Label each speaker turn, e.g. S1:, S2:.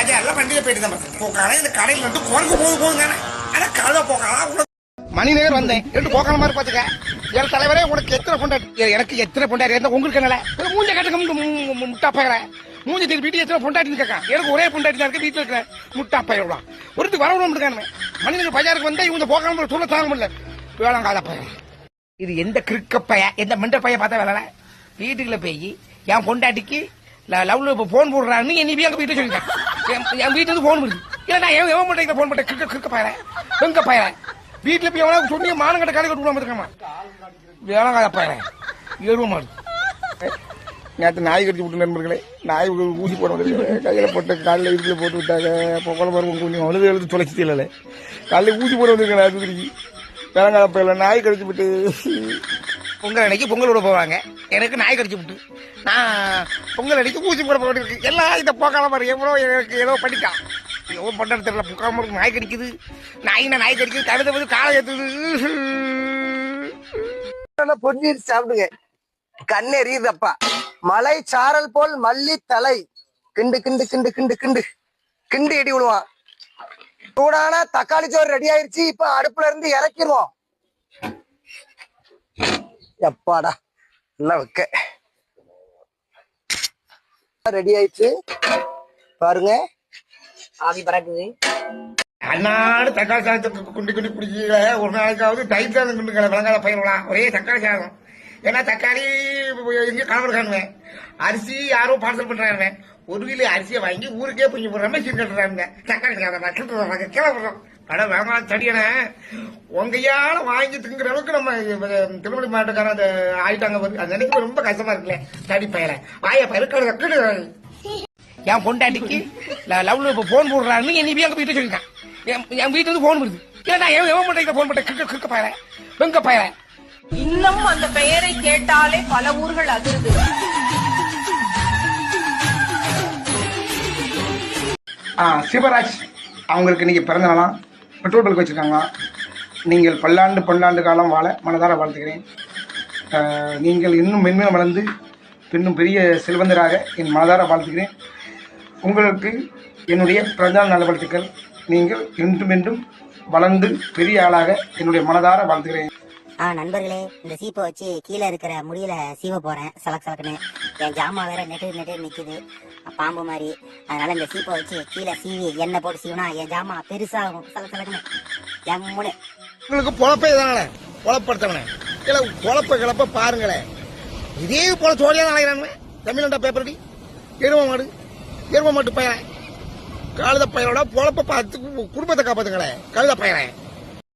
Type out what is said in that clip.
S1: ராஜா எல்லாம் வண்டியில போயிட்டு தான் போக்கால இந்த கடையில வந்து குரங்கு போக போகுங்க ஆனா கழுத போக்கலாம் மணி வந்தேன். ரெண்டு போக்கால மாதிரி பாத்துக்க என் தலைவரே உனக்கு எத்தனை பொண்டாட்டி எனக்கு எத்தனை பொண்டாட்டி? இருந்தா உங்களுக்கு என்னல மூஞ்ச கட்டுக்க முட்டா பயிர. மூஞ்சி திருப்பி வீட்டு எத்தனை பொண்டாட்டி கேட்கா எனக்கு ஒரே பொண்டாட்டி தான் இருக்கு வீட்டுல இருக்கிற முட்டா பயிரா ஒருத்துக்கு வரணும் இருக்கானுமே. மனிதனுக்கு பஜாருக்கு வந்தா இவங்க போக்காம சொல்ல தாங்க முடியல. வேளாங்கால பயிர இது எந்த கிறுக்க பைய எந்த மெண்ட பைய பார்த்தா வேலை வீட்டுக்குள்ள போய் என் பொண்டாட்டிக்கு ல- லவ்ல இப்போ ஃபோன் போடுறான்னு என்னை போய் எங்க வீட்டை சொல்லிட்டேன் என் என் வீட்டுல இருந்து ஃபோன் வருது. இல்லை எவன் எவன் பண்றீங்க ஃபோன் பண்ண கிரிக்கெட் கிறுக்க பையன். எங்க பையன். வீட்டுல போய் எவனா சொல்லி மானம் கட்ட கலை கட்டு விடாம இருக்காமா வேளாங்கால பையன். எருவ மாடு. நேற்று நாய் கடிச்சு விட்டு நண்பர்களே நாய் ஊசி போட கையில் போட்டு காலில் இடுப்பில் போட்டு விட்டாங்க. பொங்கல் மரம் கொஞ்சம் அழுது எழுது தொலைச்சி இல்லை காலையில் ஊசி போட வந்திருக்கேன் ஆஸ்பத்திரிக்கு வேளாங்கால பையில நாய் கடிச்சு விட்டு. பொங்கல் அன்னைக்கு பொங்கல் விட போவாங்க. எனக்கு நாய் கடிச்சு விட்டு. நான் பொங்கல் அன்னைக்கு ஊசி போட போட்டு எல்லாம் இதை போக்காம பாரு எவ்வளோ எனக்கு ஏதோ பண்ணிட்டான் ஏதோ பண்ண தெரியல புக்காம நாய் கடிக்குது. நாய்னா நாய் கடிக்குது? கழுத வந்து காலை ஏற்றுது
S2: பொன்னீர் சாப்பிடுங்க. கண் எரியுதப்பா. மலை சாரல் போல் மல்லி தலை. கிண்டு கிண்டு கிண்டு கிண்டு கிண்டு. கிண்டு இடி விடுவான் சூடான தக்காளி சோறு ரெடி ஆயிருச்சு. இப்ப அடுப்புல இருந்து இறக்கிடுவோம். எப்பாடா நல்லா வைக்க. ரெடி ஆயிடுச்சு. பாருங்க. ஆவி பறக்குது.
S1: அன்னாடு தக்காளி சாதத்துக்கு குண்டி குண்டி குடிக்கல ஒரு நாளைக்காவது தயிர் சாதம் குண்டுக்கல விளங்காத பயிரலாம் ஒரே தக்காளி சாதம். ஏன்னா தக்காளி எங்க கலவர் காணுவேன். அரிசி யாரோ பார்சல் பண்றாங்க. ஒரு கிலோ அரிசியை வாங்கி ஊருக்கே புஞ்சு போடுறாம மாதிரி கட்டுறாங்க தக்காளி சாதம் கிளம்புறோம் அட வேணாம் தடியனே உங்கையால வாங்கி திங்குற அளவுக்கு நம்ம திருமணி மாவட்டக்காரன் அந்த ஆயிட்டாங்க பாரு. அது நினைக்கும் ரொம்ப கஷ்டமா இருக்குல்ல. தடி பயிர வாய பயிர கழுத என் பொண்டாட்டிக்கு லவ்ல இப்போ ஃபோன் போடுறான்னு என் போய் எங்கள் வீட்டை என் என் வீட்டுல இருந்து ஃபோன் வருது. ஏன்னா எவன் எவன் ஃபோன் பண்ண கிறுக்க கிறுக்க பயிர வெங்க பயிர
S3: இன்னும் அந்த பெயரை கேட்டாலே பல ஊர்கள் அதிருது.
S1: சிவராஜ் அவங்களுக்கு இன்னைக்கு பிறந்தனாலாம் பெட்ரோல் பல்க் வச்சுருக்காங்களாம் நீங்கள் பல்லாண்டு பல்லாண்டு காலம் வாழ மனதார வாழ்த்துக்கிறேன் நீங்கள் இன்னும் மென்மேலும் வளர்ந்து இன்னும் பெரிய செல்வந்தராக என் மனதார வாழ்த்துக்கிறேன் உங்களுக்கு என்னுடைய பிறந்தநாள் நல்வாழ்த்துக்கள். நீங்கள் என்றும் என்றும் வளர்ந்து பெரிய ஆளாக என்னுடைய மனதார வாழ்த்துகிறேன்.
S4: ஆஹ் நண்பர்களே இந்த சீப்பை வச்சு கீழே இருக்கிற முடியல சீவ போறேன். சலக் சலக்குன்னு. என் ஜாமா வேற நெட்டு நெட்டு நிக்குது. பாம்பு மாதிரி. அதனால இந்த சீப்பை வச்சு கீழே சீவி எண்ணெய் போட்டு சீவினா என் ஜாமா பெருசாகும். சலக் சலக்குன்னு. ஜம்முன்னு
S1: உங்களுக்கு பொழப்பே தானே பொழப்படுத்தவனே இல்லை பொழப்ப கிளப்ப பாருங்களேன். இதே போல சோழியா தான் அலைகிறானுங்க தமிழ்நாட்டா பேப்பர் எரும மாடு. எரும மாட்டு பையன். கழுத பையனோட பொழப்ப பார்த்து குடும்பத்தை காப்பாத்துங்களேன். கழுத பையன்.